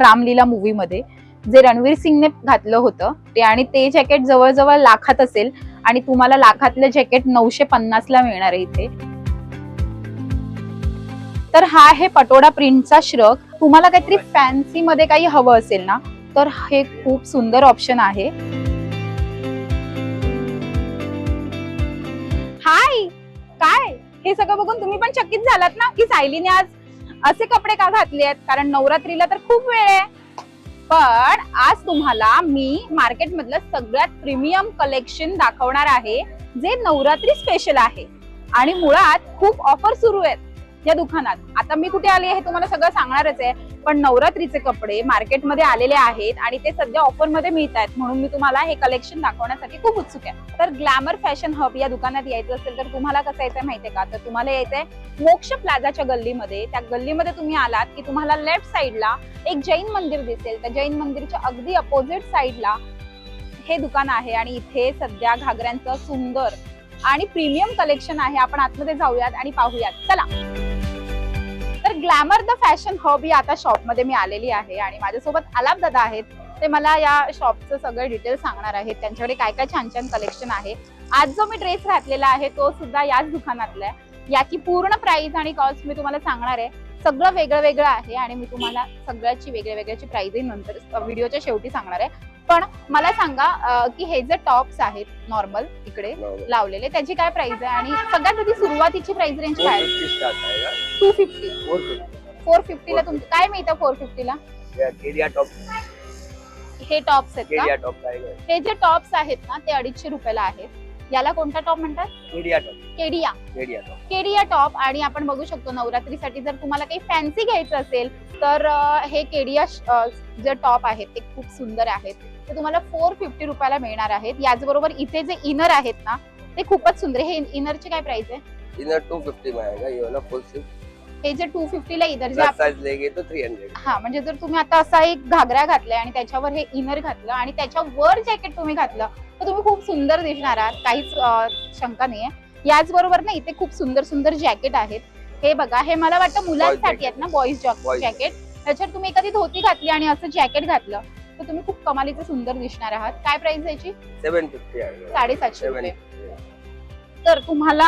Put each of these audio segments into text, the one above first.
रामलीला मूवीमध्ये जे रणवीर सिंगने घातलं होतं ते आणि ते जॅकेट जवळजवळ लाखात असेल आणि तुम्हाला लाखातलं जॅकेट नऊशे पन्नास ला मिळणार आहे इथे. तर हा आहे पटोडा प्रिंटचा श्रग. तुम्हाला काहीतरी फॅन्सी मध्ये काही हवं असेल ना तर हे खूप सुंदर ऑप्शन आहे. हाय काय? हे सगळं बघून तुम्ही पण चकित झालात ना की सायलीने आज असे कपडे का घातले आहेत? कारण नवरात्रीला तर खूप वेळ आहे. पण आज तुम्हाला मी मार्केट मधलं सगळ्यात प्रीमियम कलेक्शन दाखवणार आहे जे नवरात्री स्पेशल आहे. आणि मुळात खूप ऑफर सुरू आहेत. या दुकानात. आता मी कुठे आली हे तुम्हाला सगळं सांगणारच आहे. पण नवरात्रीचे कपडे मार्केटमध्ये आलेले आहेत आणि ते सध्या ऑफरमध्ये मिळत आहेत म्हणून मी तुम्हाला हे कलेक्शन दाखवण्यासाठी खूप उत्सुक आहे. तर ग्लॅमर फॅशन हब या दुकानात यायचं असेल तर तुम्हाला कसं यायचं माहितीये का? तर तुम्हाला यायचंय मोक्ष प्लाझाच्या गल्लीमध्ये. त्या गल्लीमध्ये तुम्ही आलात की तुम्हाला लेफ्ट साईडला एक जैन मंदिर दिसेल. त्या जैन मंदिरच्या अगदी अपोजिट साईडला हे दुकान आहे आणि इथे सध्या घागऱ्यांचं सुंदर आणि प्रीमियम कलेक्शन आहे. आपण आतमध्ये जाऊयात आणि पाहूयात. चला. तर ग्लॅमर द फॅशन हब ही आता शॉपमध्ये मी आलेली आहे आणि माझ्यासोबत आलाप दादा आहेत. ते मला या शॉपचं सगळं डिटेल सांगणार आहेत. त्यांच्याकडे काय काय छान छान कलेक्शन आहे. आज जो मी ड्रेस घातलेला आहे तो सुद्धा याच दुकानातला आहे. याची पूर्ण प्राइस आणि कॉस्ट मी तुम्हाला सांगणार आहे. सगळं वेगळं वेगळं आहे आणि मी तुम्हाला सगळ्याची वेगळ्या वेगळ्याची प्राइसही नंतर व्हिडिओच्या शेवटी सांगणार आहे. पण मला सांगा की हे जे टॉप्स आहेत नॉर्मल इकडे लावलेले त्याची काय प्राइस आहे? आणि सगळ्यात आधी सुरुवातीची प्राइस रेंज काय? Two fifty four fifty. फिफ्टीला तुमचं काय मिळतं फोर फिफ्टीला केडिया टॉप. हे टॉप्स आहेत का? हे जे टॉप्स आहेत ना ते अडीचशे रुपयाला आहेत. याला कोणता टॉप म्हणतात? केडिया टॉप. केडिया. केडिया टॉप. केडिया टॉप. आणि आपण बघू शकतो नवरात्रीसाठी जर तुम्हाला काही फॅन्सी घ्यायचं असेल तर हे केडिया जे टॉप आहेत ते खूप सुंदर आहेत. ते तुम्हाला फोर फिफ्टी रुपयाला मिळणार आहेत. याचबरोबर इथे जे इनर आहेत ना ते खूपच सुंदर. हे इनरची काय प्राइस आहे? इनर टू फिफ्टी में आएगा ये वाला फुल हे जे टू फिफ्टीला इनर जे प्लस आप- साइज लेंगे तो थ्री हंड्रेड हा म्हणजे जर तुम्ही आता असा एक घागरा घातलाय आणि त्याच्यावर हे इनर घातलं आणि त्याच्यावर जॅकेट तुम्ही घातलं तर तुम्ही खूप सुंदर दिसणार आहात. काहीच अं, शंका नाहीये. याचबरोबर ना इथे खूप सुंदर सुंदर जॅकेट आहेत. हे बघा हे मला वाटतं मुलांसाठी. आहेत ना बॉईज Boys जॅकेट त्याच्यावर तुम्ही एखादी धोती घातली आणि असं जॅकेट घातलं तर तुम्ही खूप कमालीचे सुंदर दिसणार आहात. काय प्राइस याची? सेवन फिफ्टी साडेसातशे रुपये. तर तुम्हाला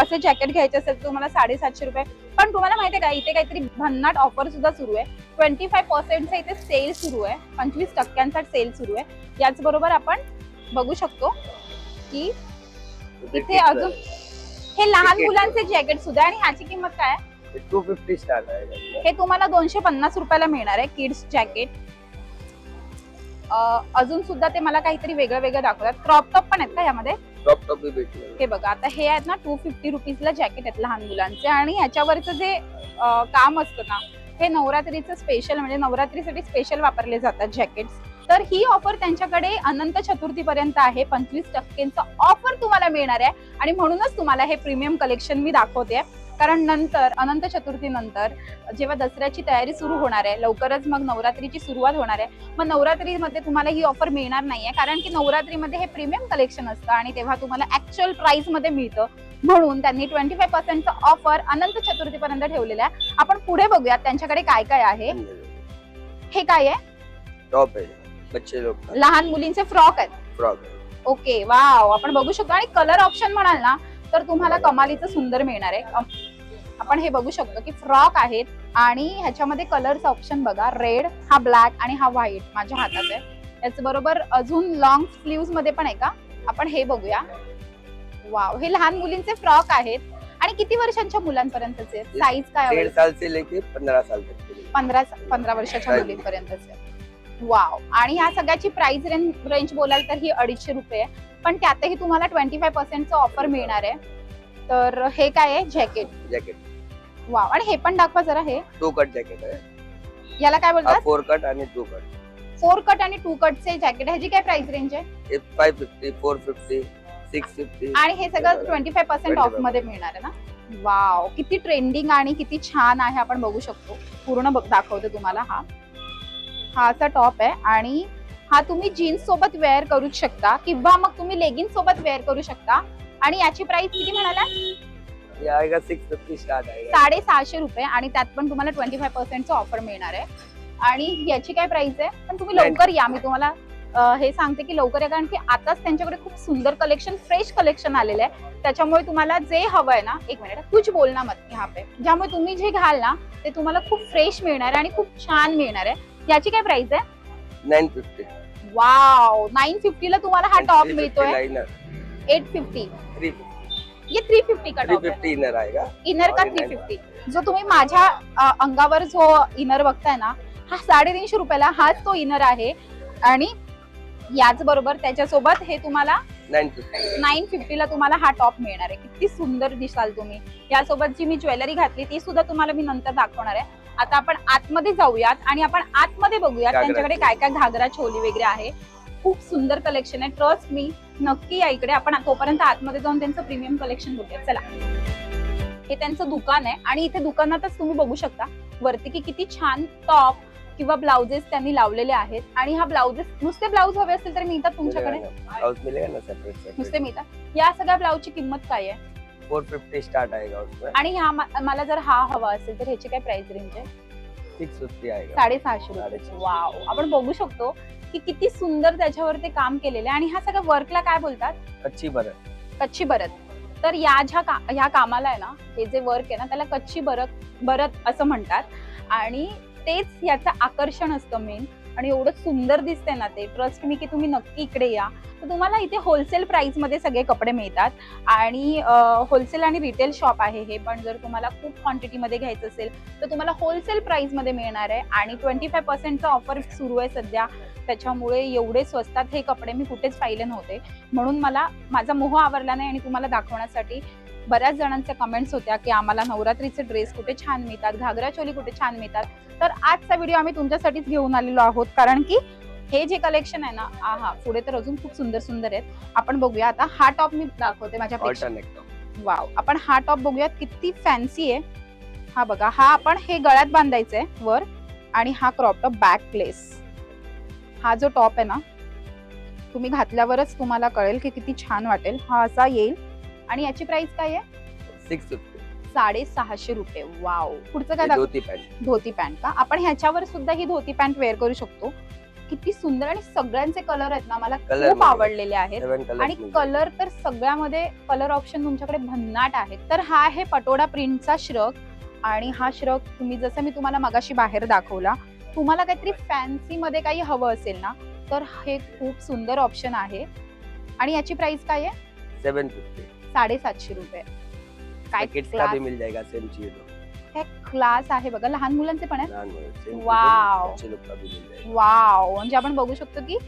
असं जॅकेट घ्यायचं असेल तर तुम्हाला साडेसातशे रुपये. पण तुम्हाला माहितीये का इथे काहीतरी भन्नाट ऑफर सुद्धा सुरू आहे. ट्वेंटी फाय पर्सेंटचा इथे सेल सुरू आहे. पंचवीस टक्क्यांचा सेल सुरू आहे. याचबरोबर आपण बघू शकतो की इथे अजून हे लहान. मुलांचे जॅकेट सुद्धा आहे आणि ह्याची किंमत काय आहे? टू फिफ्टी स्टार्ट आएगा हे तुम्हाला दोनशे पन्नास रुपयाला मिळणार आहे किड्स जॅकेट अजून सुद्धा ते मला काहीतरी वेगळं वेगळं दाखवतात. क्रॉप टॉप पण आहेत का यामध्ये? टॉप टॉप हे बघा आता हे आहेत ना टू फिफ्टी रुपीजला जॅकेट आहेत लहान मुलांचे आणि ह्याच्यावरचं जे काम असतं ना हे नवरात्रीचं स्पेशल म्हणजे नवरात्रीसाठी स्पेशल वापरले जातात जॅकेट्स तर ही ऑफर त्यांच्याकडे अनंत चतुर्थी पर्यंत आहे. पंचवीस टक्केचं ऑफर तुम्हाला मिळणार आहे आणि म्हणूनच तुम्हाला हे प्रीमियम कलेक्शन मी दाखवते. कारण नंतर अनंत चतुर्थी नंतर जेव्हा दसऱ्याची तयारी सुरू होणार आहे लवकरच मग नवरात्रीची सुरुवात होणार आहे मग नवरात्रीमध्ये तुम्हाला ही ऑफर मिळणार नाहीये कारण की नवरात्रीमध्ये हे प्रीमियम कलेक्शन असतं आणि तेव्हा तुम्हाला ऍक्च्युअल प्राइसमध्ये मिळतं. म्हणून त्यांनी ट्वेंटी फाय पर्सेंटचा ऑफर अनंत चतुर्थी पर्यंत ठेवलेला आहे. आपण पुढे बघूयात त्यांच्याकडे काय काय आहे. हे काय आहे? टॉप है बच्चे का लहान मुलींचे फ्रॉक आहेत. Frock okay wow. आपण बघू शकतो. आणि कलर ऑप्शन म्हणाल ना तर तुम्हाला कमालीचं सुंदर मिळणार आहे. आपण हे बघू शकतो की फ्रॉक आहेत आणि ह्याच्यामध्ये कलर्स ऑप्शन बघा. रेड हा ब्लॅक आणि हा व्हाईट माझ्या हातात आहे. याच बरोबर अजून लॉंग स्लीव्हमध्ये पण आहे का? आपण हे बघूया. वाव हे लहान मुलींचे फ्रॉक आहेत. आणि किती वर्षांच्या मुलांपर्यंतचे साईज काय डेढ़ साल पंधरा पंधरा वर्षाच्या. मुलींपर्यंतचे वाव आणि ह्या सगळ्याची प्राइस रेंज रेंज बोलाल तर ही अडीचशे रुपये पण त्यातही तुम्हाला ट्वेंटी फाय पर्सेंटचं ऑफर मिळणार आहे. तर हे काय आहे? जॅकेट जैकेट वाव आणि हे पण दाखवा जरा हे. टू कट जैकेट है याला काय बोलतात? फोर कट आणि टू कट फोर कट आणि टू कटचे जॅकेट ह्याची काय प्राइस रेंज आहे? ये five fifty four fifty six fifty आणि हे सगळं ट्वेंटी फाय पर्सेंट ऑफ 25% मध्ये मिळणार आहे ना? वाव किती ट्रेंडिंग आणि किती छान आहे आपण बघू शकतो. पूर्ण बघ- दाखवते तुम्हाला हा. हा असा टॉप आहे. आणि हा तुम्ही जीन्स सोबत वेअर करू शकता किंवा मग तुम्ही लेगिन्स सोबत वेअर करू शकता. आणि याची प्राइस किती म्हणाला आएगा साडेसहाशे रुपये आणि त्यात पण तुम्हाला ट्वेंटी फाय पर्सेंटचं ऑफर मिळणार आहे. आणि याची काय प्राइस आहे? पण तुम्ही लवकर या. मी तुम्हाला अं, हे सांगते की लवकर या कारण की आताच त्यांच्याकडे खूप सुंदर कलेक्शन फ्रेश कलेक्शन आलेलं आहे. त्याच्यामुळे तुम्हाला जे हवं आहे ना एक मिनिट कुछ बोलना मत यहाँ पे. ज्यामुळे तुम्ही जे घाल ना ते तुम्हाला खूप फ्रेश मिळणार आहे आणि खूप छान मिळणार आहे. याची काय प्राइस आहे? नाइन फिफ्टी वाव नाईन फिफ्टीला तुम्हाला हा टॉप मिळतोय. एट फिफ्टी थ्री ये थ्री फिफ्टी का टॉप आहे? फिफ्टी इनर आएगा इनर का? थ्री. फिफ्टी जो तुम्ही माझ्या अंगावर जो इनर बघताय ना हा साडेतीनशे रुपयाला हाच तो इनर आहे. आणि याच बरोबर त्याच्यासोबत हे तुम्हाला नाइन फिफ्टी. नाईन फिफ्टीला तुम्हाला हा टॉप मिळणार आहे. किती सुंदर दिसाल तुम्ही. यासोबत जी मी ज्वेलरी घातली ती सुद्धा तुम्हाला मी नंतर दाखवणार आहे. आता आपण आतमध्ये जाऊयात आणि आपण आतमध्ये बघूयात त्यांच्याकडे काय काय घागरा चोली वगैरे आहे. खूप सुंदर कलेक्शन आहे. ट्रस्ट मी नक्की या इकडे. आपण तोपर्यंत आतमध्ये जाऊन त्यांचं प्रीमियम कलेक्शन बघूया चला. हे त्यांचं दुकान आहे आणि इथे दुकानातच तुम्ही बघू शकता. वरती की किती छान टॉप किंवा ब्लाउजेस त्यांनी लावलेले आहेत. आणि हा ब्लाउजेस नुसते ब्लाउज हवे असतील तर मिळतात तुमच्याकडे? ब्लाउज मिलेगा ना सेपरेट नुसते मिळतात? या सगळ्या ब्लाउजची किंमत काय आहे? फोर फिफ्टी स्टार्ट आएगा उसमें आणि ह्या मा- मला जर हा हवा असेल तर ह्याची काय प्राइस रेंज आहे? सिक्स फिफ्टी साडेसहाशे रुपये. साडेसहाशे. वाव आपण बघू शकतो की किती सुंदर त्याच्यावर ते काम केलेलं आहे. आणि ह्या सगळ्या वर्कला काय बोलतात? कच्ची भरत कच्ची भरत तर या ज्या का ह्या कामाला आहे ना हे जे वर्क आहे ना त्याला कच्ची भरत भरत असं म्हणतात. आणि तेच याचं आकर्षण असतं मेन आणि एवढं सुंदर दिसतंय ना ते. ट्रस्ट मी की तुम्ही नक्की इकडे या. तर तुम्हाला इथे होलसेल प्राइसमध्ये सगळे कपडे मिळतात. आणि होलसेल आणि रिटेल शॉप आहे हे पण जर तुम्हाला खूप क्वांटिटी मध्ये घ्यायचं असेल तर तुम्हाला होलसेल प्राइसमध्ये मिळणार आहे. आणि ट्वेंटी फाय पर्सेंटचा ऑफर सुरू आहे सध्या. त्याच्यामुळे एवढे स्वस्तात हे कपडे मी कुठेच पाहिले नव्हते. म्हणून मला माझा मोह आवरला नाही आणि तुम्हाला दाखवण्यासाठी बऱ्याच जणांच्या कमेंट्स होत्या की आम्हाला नवरात्रीचे ड्रेस कुठे छान मिळतात घागरा चोली कुठे छान मिळतात. तर आजचा व्हिडिओ आम्ही तुमच्यासाठीच घेऊन आलेलो आहोत. कारण की हे जे कलेक्शन आहे ना आहा पुढे तर अजून खूप सुंदर सुंदर आहेत. आपण बघूया आता हा टॉप मी दाखवते माझ्या वाव आपण हा टॉप बघूयात किती फॅन्सी आहे. हा बघा हा आपण हे गळ्यात बांधायचं आहे वर आणि हा क्रॉप टॉप बॅक प्लेस हा जो टॉप आहे ना तुम्ही घातल्यावरच तुम्हाला कळेल की किती छान वाटेल. हा असा येईल. आणि याची प्राइस काय आहे? सिक्स फिफ्टी साडेसहाशे रुपये. वाव पुढचं काय धोती पॅन्ट. धोती पॅन्ट का? आपण ह्याच्यावर सुद्धा ही धोती पॅन्ट वेअर करू शकतो. किती सुंदर आणि सगळ्यांचे कलर आहेत ना मला खूप. आवडलेले आहेत. आणि कलर कलर तर सगळ्यामध्ये कलर ऑप्शन तुमच्याकडे भन्नाट आहेत. तर हा आहे पटोडा प्रिंटचा श्रग. आणि हा श्रग तुम्ही जसं मी तुम्हाला मगाशी बाहेर दाखवला तुम्हाला काहीतरी फॅन्सी मध्ये काही हवं असेल ना तर हे खूप सुंदर ऑप्शन आहे. आणि याची प्राइस काय आहे? सेवन फिफ्टी साडेसातशे रुपये. काय किड्स का class- भी मिल जाएगा सेम काय क्लास आहे बघा लहान मुलांचे पण आहेत? लहान मुलं, same Wow. बच्चे लोग का भी मिल जाएगा वाव म्हणजे आपण बघू शकतो की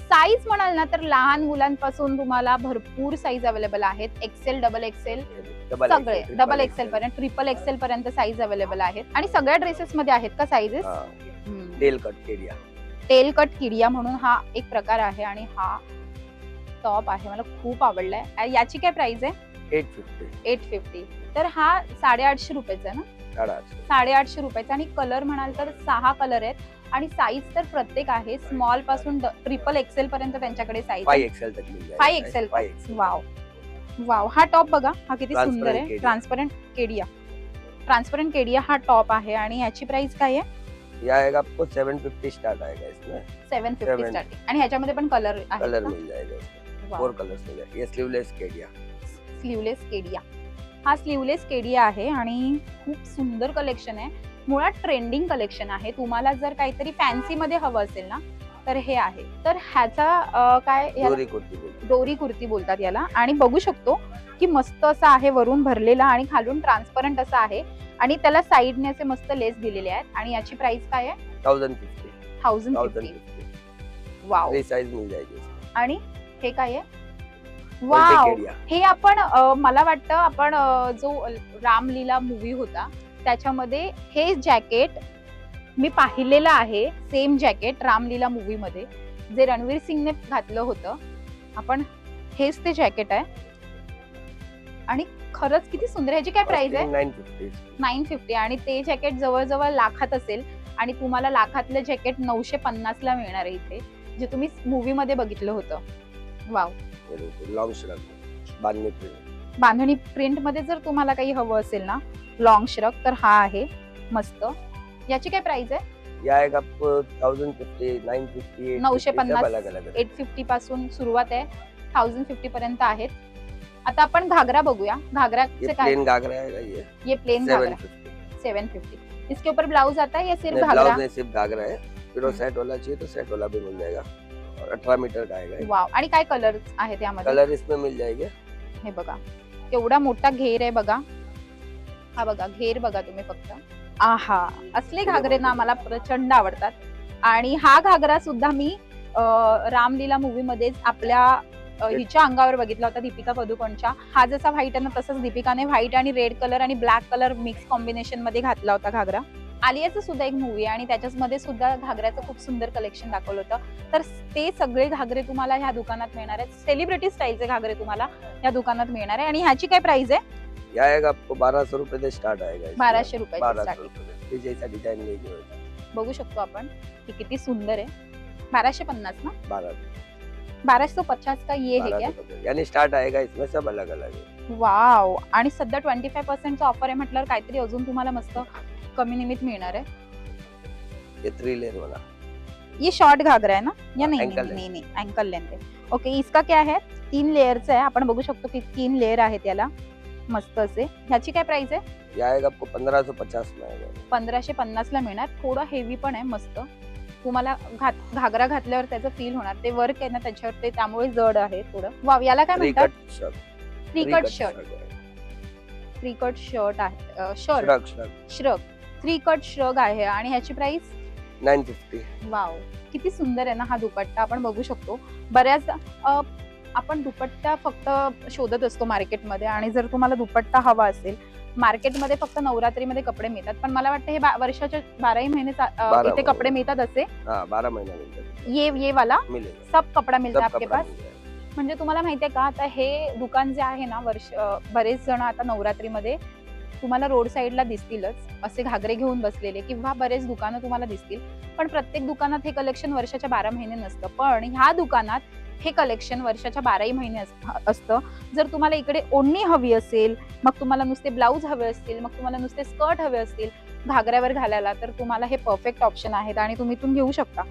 साईज म्हणाल ना तर लहान मुलांपासून तुम्हाला भरपूर साईज अवेलेबल आहेत. एक्सेल डबल एक्सेल डबल सगळे. डबल एक्सेल पर्यंत ट्रिपल एक्सेल पर्यंत साईज अवेलेबल आहेत. आणि सगळ्या ड्रेसेस मध्ये आहेत का sizes tail cut area tail cut किडिया म्हणून हा एक प्रकार आहे आणि हा टॉप आहे. मला खूप आवडलाय. अ, याची काय प्राइस आहे? Eight fifty. Eight fifty. तर हा साडेआठशे रुपयाचा आहे ना? साडेआठशे. रुपयाचा. आणि कलर म्हणाल तर सहा कलर आहेत. आणि साईज तर प्रत्येक आहे. स्मॉलपासून ट्रिपल एक्सेल पर्यंत त्यांच्याकडे साईज फाइव एक्सेल तक मिल जाएगा Five XL five XL wow wow हा टॉप बघा. हा किती सुंदर आहे. केडिया. ट्रान्सपरंट केडिया. ट्रान्सपरंट केडिया हा टॉप आहे. आणि याची प्राइस काय आहे? ये आएगा आपको सेवन फिफ्टी स्टार्ट आएगा इसमें सेवन फिफ्टी Seven. स्टार्टिंग आणि ह्याच्यामध्ये पण कलर कलर मिल जाएगा फोर कलर्स मिल जाएगा ये स्लीवलेस एरिया स्लीवलेस केडिया. हा स्लीवलेस केडिया आहे आणि खूप सुंदर कलेक्शन आहे. मुळात ट्रेंडिंग कलेक्शन आहे. तुम्हाला जर काहीतरी फॅन्सी मध्ये हवं असेल ना तर हे आहे. तर ह्याचा काय डोरी कुर्ती बोलतात. याला. आणि बघू शकतो की मस्त असं आहे वरून भरलेला आणि खालून ट्रान्सपरंट असं आहे. आणि त्याला साईडने असे मस्त लेस दिलेले आहेत. आणि याची प्राइस काय आहे? Thousand fifty thousand fifty wow इसमें आणि हे काय आहे? वाव. हे आपण मला वाटतं आपण जो रामलीला मूवी होता त्याच्यामध्ये हे जॅकेट मी पाहिलेलं आहे सेम जॅकेट रामलीला मूवी मध्ये जे रणवीर सिंगने घातलं होतं. आपण हेच ते जॅकेट आहे. आणि खरंच किती सुंदर ह्याची काय प्राइस आहे? नाईन फिफ्टी आणि ते जॅकेट जवळजवळ लाखात असेल. आणि तुम्हाला लाखातलं जॅकेट नऊशे पन्नास ला मिळणार आहे इथे जे तुम्ही मूवी मध्ये बघितलं होतं. वाव. Long shrug. बांधनी प्रिंट बांधणी प्रिंटमध्ये जर तुम्हाला काही हवं असेल ना लॉंग श्रग तर हा आहे. मस्त. याची काय प्राइस आहे? ये आपको थाउजेंड फिफ्टी फिफ्टी 950 अलग अलग एट फिफ्टी पासून सुरुवात आहे. थाउजंड फिफ्टी पर्यंत आहेत. आता आपण घागरा बघूया. ये घागराचे काय? प्लेन घाघरा ये ये प्लेन सेवन घागरा. फिफ्टी सेवन फिफ्टी इसके ऊपर ब्लाउज आता है या सिर्फ ब्लाउज घागरा? नहीं सिर्फ घाघरा है फिर वो हम्म। सेट वाला चाहिए तो सेट वाला भी मिल जाएगा. और अठारह मीटर का आएगा ये। वाव आणि काय कलर आहेत यामध्ये? कलर इसमें मिल जाएंगे. हे बघा. केवढा मोठा घेर आहे बघा. हा बघा घेर बघा तुम्ही फक्त. आहा. असले घागरे ना मला प्रचंड आवडतात. आणि हा घागरा सुद्धा मी अं, रामलीला मूवी मध्येच आपल्या अं, हिच्या अंगावर बघितला होता दीपिका पदुकोणच्या. हा जसा व्हाईट आहे ना तसंच दीपिकाने व्हाईट आणि रेड कलर आणि ब्लॅक कलर मिक्स कॉम्बिनेशनमध्ये घातला होता घागरा. आलियाचं सुद्धा एक मूवी आहे आणि त्याच्याच मध्ये सुद्धा घागऱ्याचं खूप सुंदर कलेक्शन दाखवलं होतं. तर ते सगळे घागरे तुम्हाला ह्या दुकानात मिळणार आहेत. सेलिब्रिटी स्टाईलचे घागरे तुम्हाला या दुकानात मिळणार आहे. आणि ह्याची काय प्राइस आहे? ये आएगा आपको बारह सौ रूपये से स्टार्ट आएगा रूपये से। जैसा डिजाइन। बघू शकतो आपण. की किती सुंदर आहे. बाराशे पन्नास ना? बारह बाराशे पचास का ये है बारह क्या? सौ पचास। यानी स्टार्ट आएगा इसमें सब अलग अलग है वाव आणि सध्या ट्वेंटी फाय पर्सेंटचा ऑफर आहे म्हटल्यावर काहीतरी अजून तुम्हाला मस्त कमी निमित मिळणार आहे? ये थ्री लेयर वाला ये शॉर्ट घागरा है ना? या नहीं Ankle नहीं नहीं नहीं अँकल लेंथ आहे. ओके इसका क्या है? तीन लेयरचं आहे. आपण बघू शकतो की तीन लेयर आहेत याला. मस्त असे. ह्याची काय प्राइस आहे? ये आएगा आपको पंद्रह सौ पचास में आएगा पंधराशे पन्नास ला मिळणार. थोडं हेवी पण आहे मस्त. तुम्हाला घात घागरा घातल्यावर त्याचं फील होणार. ते वर्क आहे ना त्याच्यावर ते त्यामुळे जड आहे थोडं. वाव याला काय थ्री म्हणतात? Cut shirt three cut shirt three cut shirt आहे. Shirt shrug shrug shrug three cut shrug आहे आणि ह्याची प्राइस नाइन फिफ्टी. वाव किती सुंदर आहे ना हा दुपट्टा. आपण बघू शकतो. बऱ्याच आपण दुपट्टा फक्त शोधत असतो मार्केटमध्ये आणि जर तुम्हाला दुपट्टा हवा असेल मार्केटमध्ये फक्त नवरात्रीमध्ये कपडे मिळतात. पण मला वाटतं हे बा- वर्षाच्या बाराही महिने बारा इथे. कपडे मिळतात असे. बारह महीना ये ये वाला? सब कपडा मिळता आपके पास? म्हणजे तुम्हाला माहितीये का? आता हे दुकान जे आहे ना वर्ष बरेच जण आता नवरात्रीमध्ये तुम्हाला रोड साईडला दिसतीलच असे घागरे घेऊन बसलेले किंवा बरेच दुकानं तुम्हाला दिसतील. पण प्रत्येक दुकानात हे कलेक्शन वर्षाच्या बारा महिने नसतं. पण ह्या दुकानात हे कलेक्शन वर्षाच्या बाराही महिने अस- असतं. जर तुम्हाला इकडे ओढणी हवी असेल मग तुम्हाला नुसते ब्लाऊज हवे असतील मग तुम्हाला नुसते स्कर्ट हवे असतील घागऱ्यावर घालायला तर तुम्हाला हे परफेक्ट ऑप्शन आहेत आणि तुम्ही इथून घेऊ शकता.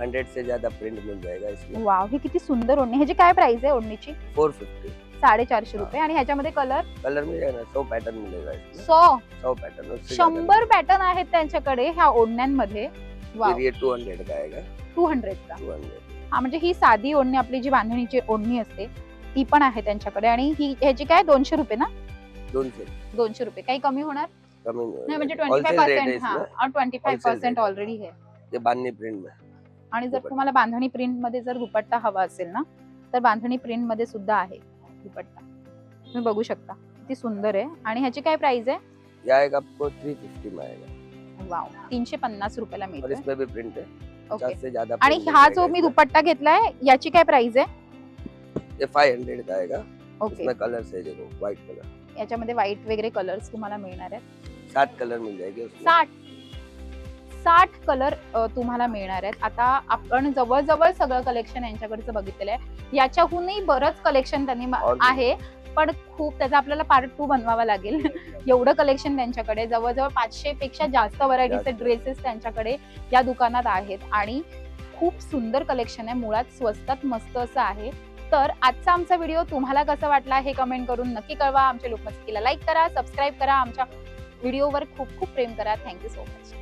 हंड्रेड से ज्यादा प्रिंट मिल जाएगा इसमें वाव ही किती सुंदर ओढणी. ह्याची काय प्राइस आहे ओढणीची? फोर फिफ्टी साडेचारशे रुपये आणि ह्याच्यामध्ये कलर कलर मिल जाएगा सौ पैटर्न सौ? सौ शंभर पॅटर्न आहेत त्यांच्याकडे ह्या ओढण्यांमध्ये. टू हंड्रेड का आएगा टू हंड्रेड हा म्हणजे ही साधी ओढणी आपली जी बांधणीची ओढणी असते ती पण आहे त्यांच्याकडे. आणि ही ह्याची काय? दोनशे रुपये ना? दोन से दोनशे रुपये. काही कमी होणार? कमी नाही म्हणजे ट्वेंटी होलसेल फाय रेट है पर्सेंट हा ट्वेंटी फाय पर्सेंट. ऑलरेडी आहे. ये बांधनी प्रिंट आणि जर. तुम्हाला बांधणी प्रिंटमध्ये जर दुपट्टा हवा असेल ना तर बांधणी प्रिंटमध्ये सुद्धा आहे. दुपट्टा तुम्ही बघू शकता. किती सुंदर आहे. आणि ह्याची काय प्राइस आहे? ये आएगा आपको थ्री फिफ्टी में आएगा वाव तीनशे पन्नास रुपयाला और इसमें भी प्रिंट है. ओके पचास से ज्यादा आणि print हा जो मी इसमें। दुपट्टा घेतलाय याची काय प्राइस आहे? ये फाइव हंड्रेड का आएगा. ओके इसमें कलर से देखो व्हाइट कलर याच्यामध्ये व्हाईट वगैरे कलर्स तुम्हाला मिळणार आहेत. सात कलर मिल जाएगी उसमें. साठ साठ कलर तुम्हाला मिळणार आहेत. आता आपण जवळजवळ सगळं कलेक्शन यांच्याकडचं बघितलेलं आहे. याच्याहूनही बरंच कलेक्शन त्यांनी. आहे. पण खूप त्याचा आपल्याला पार्ट टू बनवावा लागेल. एवढं कलेक्शन त्यांच्याकडे. जवळजवळ पाचशे पेक्षा जास्त व्हरायटीचे. ड्रेसेस त्यांच्याकडे या दुकानात आहेत. आणि खूप सुंदर कलेक्शन आहे. मुळात स्वस्तात मस्त असं आहे. तर आजचा आमचा व्हिडिओ तुम्हाला कसा वाटला हे कमेंट करून नक्की कळवा. आमच्या लोकमस्तीला लाईक करा सबस्क्राईब करा. आमच्या व्हिडिओवर खूप खूप प्रेम करा. Thank you so much